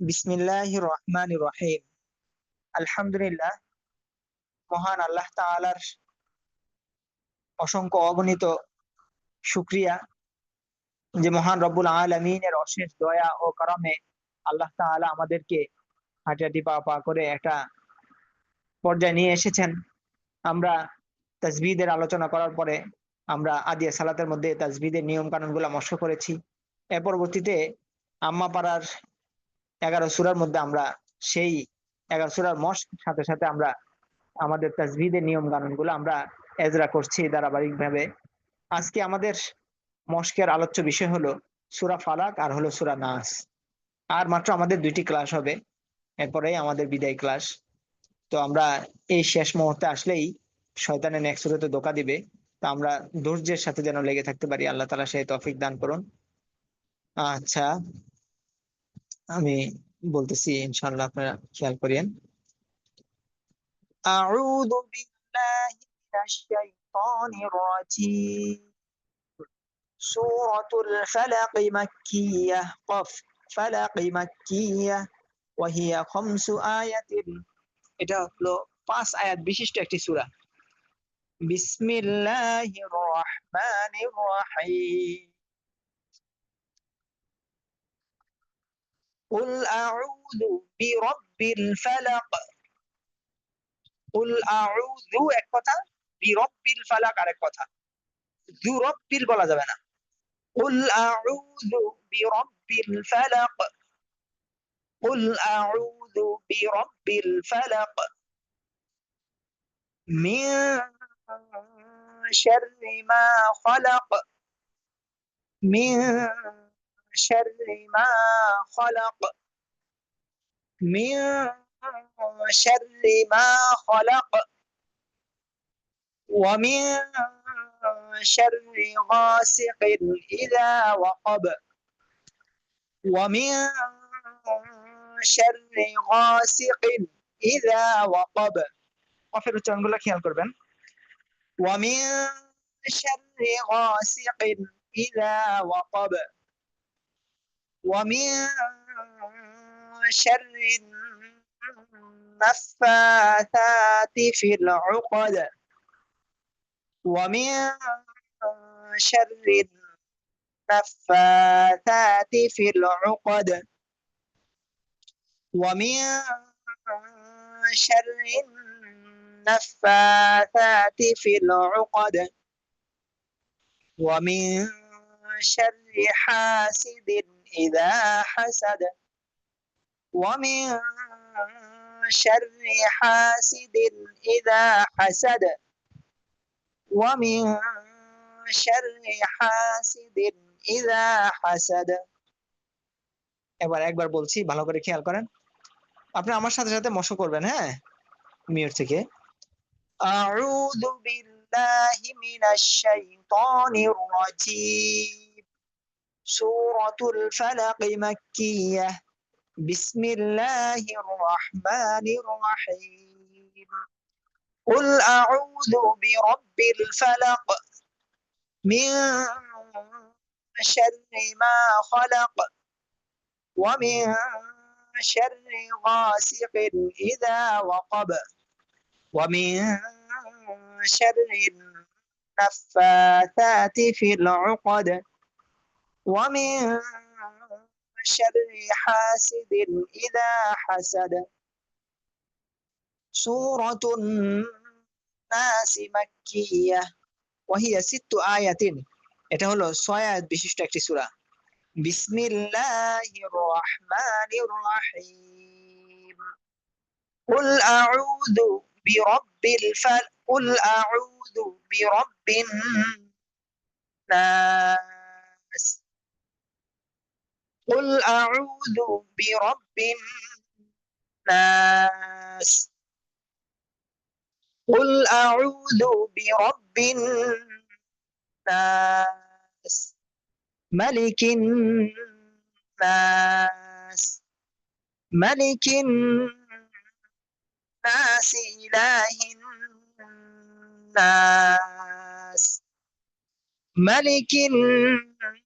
বিসমিল্লাহ রহমান মহান আল্লাহ অসংখ্য অগণিত যে মহান রব্বুল অশেষ দয়া ও আল্লাহ আমাদেরকে হাঁটি হাঁটি পা পা করে একটা পর্যায়ে নিয়ে এসেছেন। আমরা তাজবিদের আলোচনা করার পরে আমরা আদিয়া সালাতের মধ্যে তাজবিদের নিয়ম কানুনগুলা মস্ক করেছি। এর পরবর্তীতে আম্মা পাড়ার এগারো সুরার মধ্যে আমরা সেই এগারো সুরার মশ সাথে সাথে আমরা আমাদের তাজবিদের নিয়ম কানুনগুলো আমরা এজরা করছি ধারাবাহিক ভাবে আজকে আমাদের মস্কের আলোচ্য বিষয় হলো সুরা ফালাক আর হলো সুরা নাস। আর মাত্র আমাদের দুইটি ক্লাস হবে, এরপরে আমাদের বিদায় ক্লাস। তো আমরা এই শেষ মুহূর্তে আসলেই শয়তানের নেক্সট সুরাতে ধোকা দিবে। তো আমরা ধৈর্যের সাথে যেন লেগে থাকতে পারি, আল্লাহ তালা সেই তফিক দান করুন। আচ্ছা আমি বলতেছি ইনশাল্লাহ আপনারা খেয়াল করেন। আউযু বিল্লাহি মিনাশ শাইতানির রাজিম। সূরাতুল ফালাক মাক্কিয়াহ কফ ফালাক মাক্কিয়াহ খামসু আয়াতিন। এটা হলো পাঁচ আয়াত বিশিষ্ট একটি সূরা। বিসমিল্লাহির রহমানির রহিম। قل أعوذ برب الفلق قل أعوذ এক কথা বিরব্বিল ফালাক আরেক কথা দুরব্বিল বলা যাবে না قل أعوذ برب الفلق قل أعوذ برب الفلق من شر ما خلق من شر ما خلق من شر ما خلق ومن شر غاسق إذا وقب ومن شر غاسق إذا وقب অফের উচ্চারণগুলো খেয়াল করবেন ومن شر غاسق إذا وقب ومن شر النفاثات في العقد. ومن شر النفاثات في العقد. ومن شر النفاثات في العقد. ومن شر حاسد إذا حسد ومن شر حاسد إذا حسد ومن شر حاسد إذا حسد এবার একবার বলছি ভালো করে খেয়াল করেন আপনি আমার সাথে সাথে মশো করবেন হ্যাঁ মিউট থেকে أعوذ بالله من الشيطان الرجيم سورة الفلق مكية. بسم الله الرحمن الرحيم. قل أعوذ برب الفلق من شر ما خلق ومن شر غاسق إذا وقب ومن شر النفاثات في العقد. ومن شر حاسد إذا حسد سورة الناس مكية وهي ست آيات এটা হলো ছয় আয়াত বিশিষ্ট একটি সূরা বিসমিল্লাহির রহমানির রহিম قل أعوذ برب الفلق قل أعوذ برب الناس قل أعوذ برب الناس قل أعوذ برب الناس ملك الناس ملك الناس إله الناس ملك الناس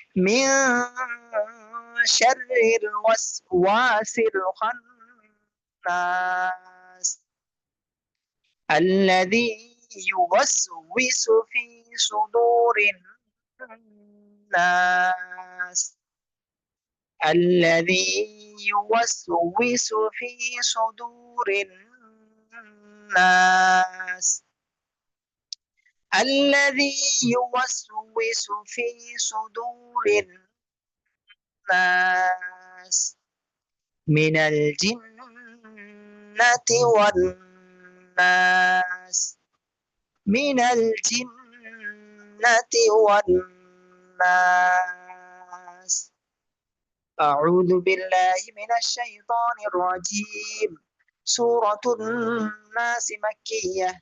من شر الوسواس الخناس الذي يوسوس في صدور الناس. الذي يوسوس في صدور الناس. الذي يوسوس في صدور الناس من الجنة والناس من الجنة والناس. أعوذ بالله من الشيطان الرجيم. سورة الناس مكية.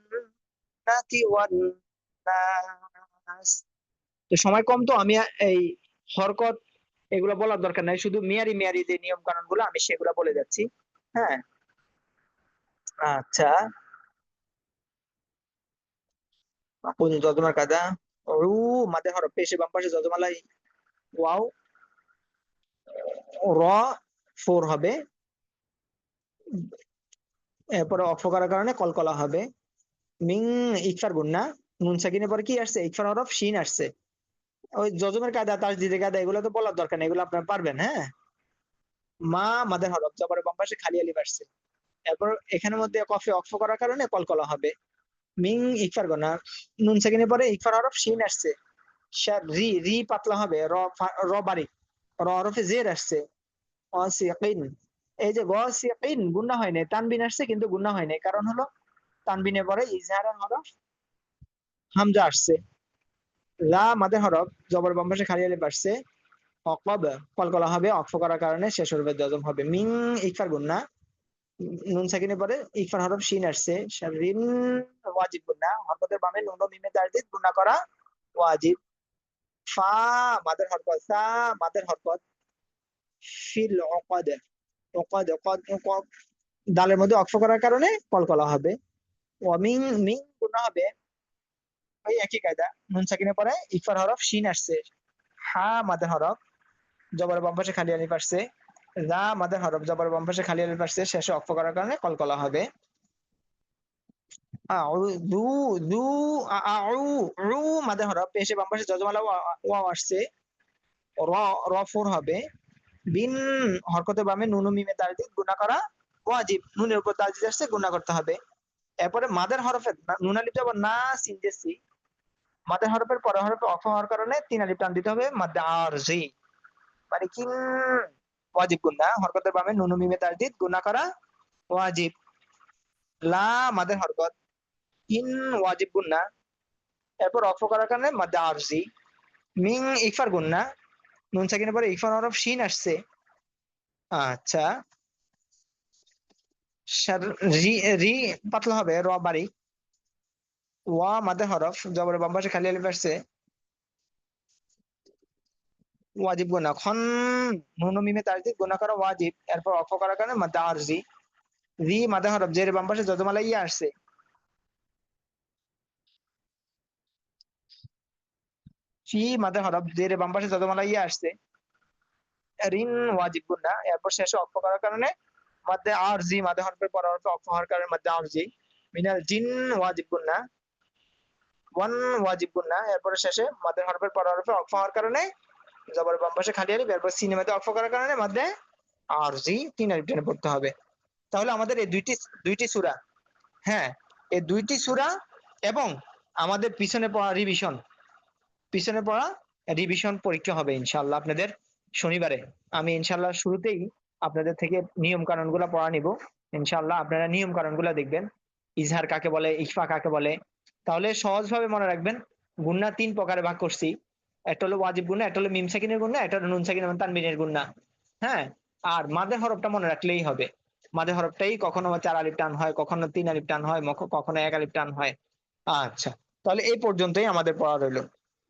তো সময় কম তো, আমি এই হরকত এগুলো বলার দরকার নাই। শুধু মেয়ারি মেয়ারি যে নিয়ম কানুনগুলো আমি সেগুলো বলে যাচ্ছি। হ্যাঁ? আচ্ছা। কাদা হরফ পেশে বাম পাশে যজমালাই। ওয়াও। র, ফোর হবে। এরপরে অক্ষ করার কারণে কলকলা হবে। মিং ইকফার গুন্না নুন সাকিনের পরে কি আসছে? ইকফার হরফ শিন আসছে। ওই যজমের কায়দা, তাসদিদের কায়দা, এগুলো তো বলার দরকার নেই, এগুলো আপনারা পারবেন হ্যাঁ? মা, মাদের হরফ খালি আলিফ আসছে। এখানের মধ্যে কফে অক্ষ করার কারণে কলকলা হবে। মিং ইকফার গোনা নুন সেকেন্ডের পরে ইকফার হরফ শিন আসছে। রি রি পাতলা হবে। র র বারিক র হরফে জের আসছে। অসিকিন এই যে গসিকিন গুন্না হয় নাই। তানবিন আসছে কিন্তু গুন্না হয় নাই। কারণ হলো তানবিনের পরে ইজহারের হরফ হামজা আসছে। লা মাদের হরফ, জবর বাম খালি আলিফ আসছে। অকব কলকলা হবে অক্ষ করার কারণে শেষ হরফে জজম হবে। মিং ইকফার গুন্না নুন সাকিনের পরে ইকফার হরফ শিন আসছে। রিন ওয়াজিব গুন্না হরকতের বামে নুন ও মিমে তারদিদ গুন্না করা ওয়াজিব। ফা, মাদের হরকত সা, মাদের হরকত ফিল, অকদ অকদ অকদ দালের মধ্যে অক্ষ করার কারণে কলকলা হবে। ওয়ামিং মিং গুন্না হবে। ওই একই কায়দা। নুন সাকিনের পরে ইকফার হরফ শিন আসছে। হা মাদের হরফ, জবর বাম পাশে খালি আলিফ আসছে। রা হরফ, জবর খালি আলিফ আসছে। শেষে অক্ষ করার কারণে কলকলা হবে। দু দু হরফ। পেশে আসছে। র ফোর হবে। বিন হরকতের বামে গুণা করা ওয়াজিব। নুনের উপর তাজিদ আসছে, গুণা করতে হবে। এরপরে মাদের হরফের নুন আলিফ যাব, না সিনজেসি মাদের হরফের পরে হরফে অফ হওয়ার কারণে তিন আলিফ টান দিতে হবে মাদ্দে আরজি মানে কিন, ওয়াজিব গুন্না হরকতের বামে নুন মিমে তারদিদ গুন্না করা ওয়াজিব। লা, মাদের হরকত ইন ওয়াজিব গুন্না এরপর অফ করার কারণে মাদ্দে আরজি মিং, ইকফার গুন্না নুন সাকিনের পরে ইকফার হরফ শিন আসছে। আচ্ছা। রি পাতলা হবে ওয়া মাদের হরফ, জবর খালি আলিফ আসছে। ওয়াজিব খন, নুন মিমে তারদিদ গুনা করা ওয়াজিব, এরপর করার কারণে মাদ্দে আরজি রি। মাদে হরফ যজমালা ইয়া আসছে। ফি মাদে হরফ, জের বাম পাশে যজমালা ইয়া আসছে। রিন ওয়াজিব এরপর শেষে অক্ষ করার কারণে মাদ্দে আরজি, মাদে হরফের পর হরফে অক্ষ হওয়ার কারণে মাদ্দে আরজি। মিনাল জিন ওয়াজিব গুন্না ওয়ান ওয়াজিব গুন্না এরপরে শেষে মাদের হরফের পর হরফে অক্ষ হওয়ার কারণে জবর বাম পাশে খালি আলিফ, এরপর সিনেমাতে অক্ষ করার কারণে মাদ্দে আরজি তিন আলিফ টেনে পড়তে হবে। তাহলে আমাদের এই দুইটি দুইটি সূরা হ্যাঁ এই দুইটি সূরা এবং আমাদের পিছনে পড়া রিভিশন পিছনে পড়া রিভিশন পরীক্ষা হবে ইনশাআল্লাহ আপনাদের শনিবারে। আমি ইনশাআল্লাহ শুরুতেই আপনাদের থেকে নিয়ম কানুনগুলা পড়া নিব। ইনশাআল্লাহ আপনারা নিয়ম কানুনগুলা দেখবেন। ইজহার কাকে বলে ইকফা কাকে বলে। তাহলে সহজভাবে মনে রাখবেন গুন্না তিন প্রকারে ভাগ করছি। একটা হলো ওয়াজিব গুন্না একটা হলো মিম সাকিনের গুন্না একটা হলো নুন সাকিন এবং তানবিনের গুন্না হ্যাঁ? আর মাদের হরফটা মনে রাখলেই হবে। মাদের হরফটাই কখনো চার আলিফ টান হয়, কখনো তিন আলিফ টান হয় কখনো এক আলিফ টান হয়। আচ্ছা তাহলে এই পর্যন্তই আমাদের পড়া রইল।